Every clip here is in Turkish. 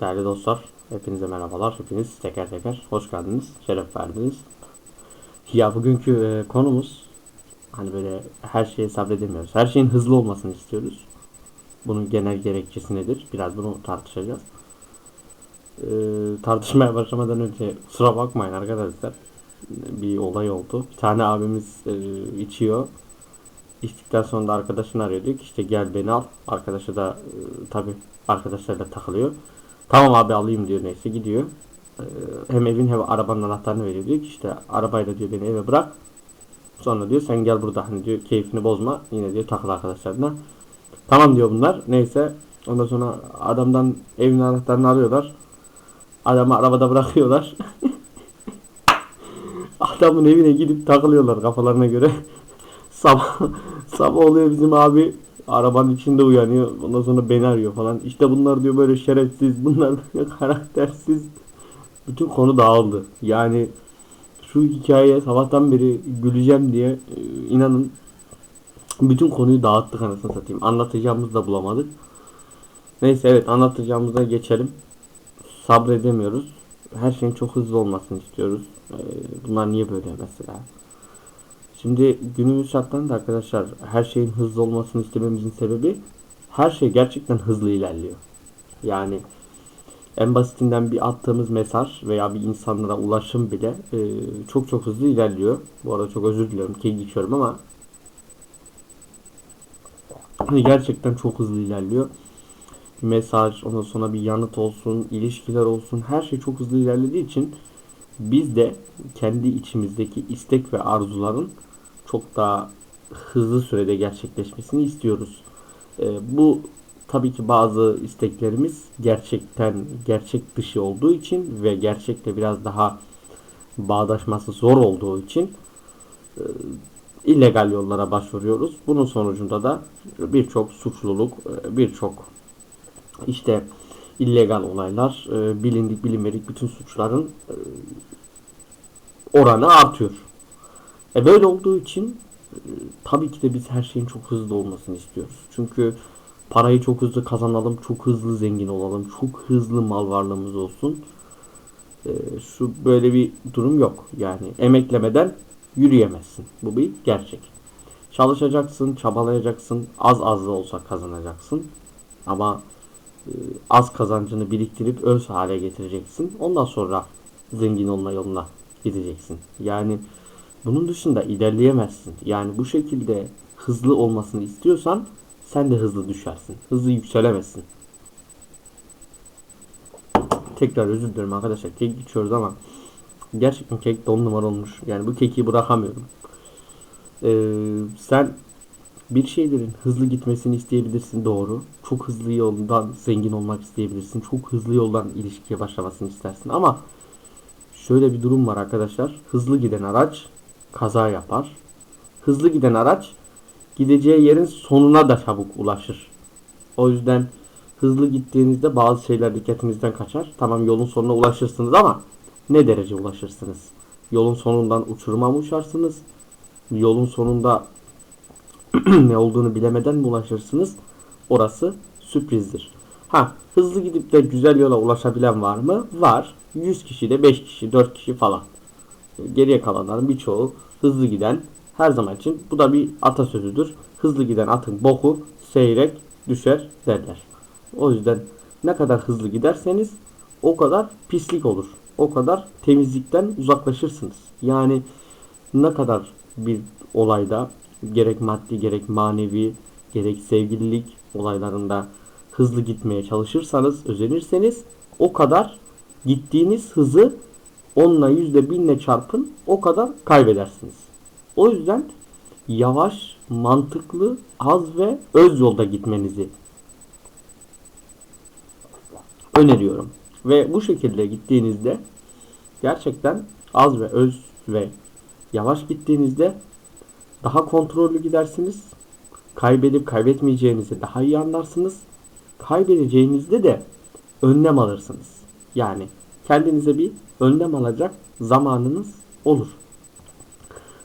Değerli dostlar, hepinize merhabalar. Hepiniz teker teker hoş geldiniz, şeref verdiniz. Ya bugünkü e, konumuz hani böyle her şeye sabredemiyoruz. Her şeyin hızlı olmasını istiyoruz. Bunun genel gerekçesi nedir? Biraz bunu tartışacağız. E, tartışmaya başlamadan önce kusura bakmayın arkadaşlar. Bir olay oldu. Bir tane abimiz e, içiyor. İçtikten sonra da arkadaşını arıyor diyor ki işte gel beni al. Arkadaşı da e, tabi arkadaşlarla takılıyor. Tamam abi alayım diyor neyse gidiyor. Ee, hem evin hem arabanın anahtarını veriyor diyor ki işte arabayla diyor beni eve bırak. Sonra diyor sen gel burada hani diyor keyfini bozma yine diyor takıl arkadaşlarına. Tamam diyor bunlar neyse ondan sonra adamdan evin anahtarını alıyorlar. Adamı arabada bırakıyorlar. Adamın evine gidip takılıyorlar kafalarına göre. sabah sabah oluyor bizim abi arabanın içinde uyanıyor. Ondan sonra beni arıyor falan. İşte bunlar diyor böyle şerefsiz, bunlar böyle karaktersiz. Bütün konu dağıldı. Yani şu hikayeye sabahtan beri güleceğim diye e, inanın bütün konuyu dağıttık anasını satayım. Anlatacağımızı da bulamadık. Neyse evet anlatacağımıza geçelim. Sabredemiyoruz. Her şeyin çok hızlı olmasını istiyoruz. E, Bunlar niye böyle mesela? Şimdi günümüz şartlarında arkadaşlar her şeyin hızlı olmasını istememizin sebebi her şey gerçekten hızlı ilerliyor. Yani en basitinden bir attığımız mesaj veya bir insanlara ulaşım bile e, çok çok hızlı ilerliyor. Bu arada çok özür diliyorum ki geçiyorum ama hani gerçekten çok hızlı ilerliyor. Bir mesaj, ondan sonra bir yanıt olsun, ilişkiler olsun her şey çok hızlı ilerlediği için biz de kendi içimizdeki istek ve arzuların çok daha hızlı sürede gerçekleşmesini istiyoruz. Ee, bu tabii ki bazı isteklerimiz gerçekten gerçek dışı olduğu için ve gerçekle biraz daha bağdaşması zor olduğu için e, illegal yollara başvuruyoruz. Bunun sonucunda da birçok suçluluk, e, birçok işte illegal olaylar, e, bilindik bilinmedik bütün suçların e, oranı artıyor. E böyle olduğu için e, tabii ki de biz her şeyin çok hızlı olmasını istiyoruz. Çünkü parayı çok hızlı kazanalım, çok hızlı zengin olalım, çok hızlı mal varlığımız olsun. E, şu böyle bir durum yok. Yani emeklemeden yürüyemezsin. Bu bir gerçek. Çalışacaksın, çabalayacaksın, az az da olsa kazanacaksın. Ama e, az kazancını biriktirip öz hale getireceksin. Ondan sonra zengin olma yoluna gideceksin. Yani bunun dışında ilerleyemezsin. Yani bu şekilde hızlı olmasını istiyorsan sen de hızlı düşersin. Hızlı yükselemezsin. Tekrar özür dilerim arkadaşlar. Kek içiyoruz ama gerçekten kek don numara olmuş. Yani bu keki bırakamıyorum. Ee, sen bir şeylerin hızlı gitmesini isteyebilirsin doğru. Çok hızlı yoldan zengin olmak isteyebilirsin. Çok hızlı yoldan ilişkiye başlamasını istersin ama şöyle bir durum var arkadaşlar. Hızlı giden araç kaza yapar. Hızlı giden araç gideceği yerin sonuna da çabuk ulaşır. O yüzden hızlı gittiğinizde bazı şeyler dikkatinizden kaçar. Tamam yolun sonuna ulaşırsınız ama ne derece ulaşırsınız? Yolun sonundan uçuruma mı uçarsınız? Yolun sonunda ne olduğunu bilemeden mi ulaşırsınız? Orası sürprizdir. Ha hızlı gidip de güzel yola ulaşabilen var mı? Var. 100 kişi de 5 kişi 4 kişi falan. Geriye kalanların birçoğu hızlı giden her zaman için bu da bir atasözüdür. Hızlı giden atın boku seyrek düşer derler. O yüzden ne kadar hızlı giderseniz o kadar pislik olur. O kadar temizlikten uzaklaşırsınız. Yani ne kadar bir olayda gerek maddi gerek manevi gerek sevgililik olaylarında hızlı gitmeye çalışırsanız, özenirseniz o kadar gittiğiniz hızı onunla yüzde binle çarpın o kadar kaybedersiniz. O yüzden yavaş, mantıklı, az ve öz yolda gitmenizi öneriyorum. Ve bu şekilde gittiğinizde gerçekten az ve öz ve yavaş gittiğinizde daha kontrollü gidersiniz. Kaybedip kaybetmeyeceğinizi daha iyi anlarsınız. Kaybedeceğinizde de önlem alırsınız. Yani kendinize bir önlem alacak zamanınız olur.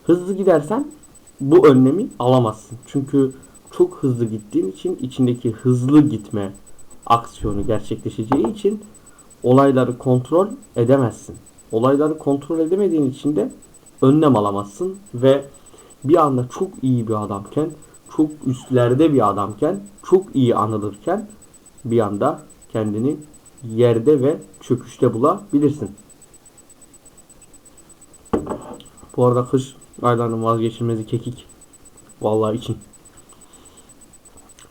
Hızlı gidersen bu önlemi alamazsın. Çünkü çok hızlı gittiğin için içindeki hızlı gitme aksiyonu gerçekleşeceği için olayları kontrol edemezsin. Olayları kontrol edemediğin için de önlem alamazsın ve bir anda çok iyi bir adamken, çok üstlerde bir adamken, çok iyi anılırken bir anda kendini yerde ve çöküşte bulabilirsin. Bu arada kış aylarının vazgeçilmezi kekik. Vallahi için.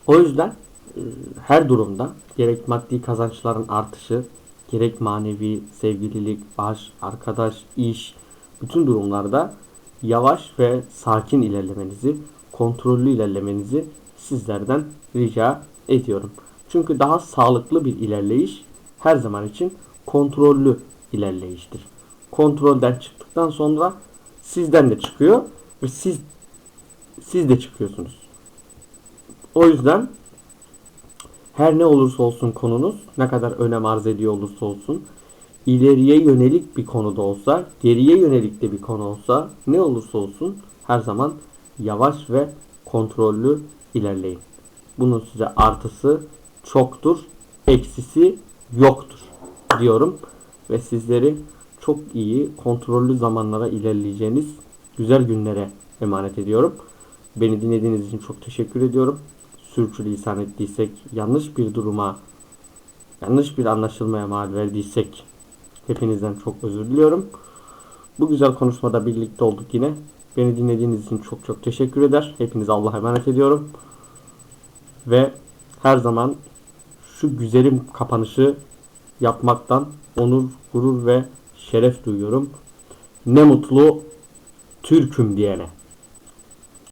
O yüzden e, her durumda gerek maddi kazançların artışı, gerek manevi sevgililik, aşk, arkadaş, iş, bütün durumlarda yavaş ve sakin ilerlemenizi, kontrollü ilerlemenizi sizlerden rica ediyorum. Çünkü daha sağlıklı bir ilerleyiş her zaman için kontrollü ilerleyiştir. Kontrolden çıktıktan sonra sizden de çıkıyor ve siz siz de çıkıyorsunuz. O yüzden her ne olursa olsun konunuz, ne kadar önem arz ediyor olursa olsun, ileriye yönelik bir konuda olsa, geriye yönelik de bir konu olsa, ne olursa olsun her zaman yavaş ve kontrollü ilerleyin. Bunun size artısı çoktur, eksisi yoktur diyorum ve sizleri çok iyi, kontrollü zamanlara ilerleyeceğiniz güzel günlere emanet ediyorum. Beni dinlediğiniz için çok teşekkür ediyorum. Sürçülisan ettiysek, yanlış bir duruma, yanlış bir anlaşılmaya mal verdiysek hepinizden çok özür diliyorum. Bu güzel konuşmada birlikte olduk yine. Beni dinlediğiniz için çok çok teşekkür eder. Hepinize Allah'a emanet ediyorum. Ve her zaman şu güzelim kapanışı yapmaktan onur, gurur ve şeref duyuyorum. Ne mutlu Türk'üm diyene.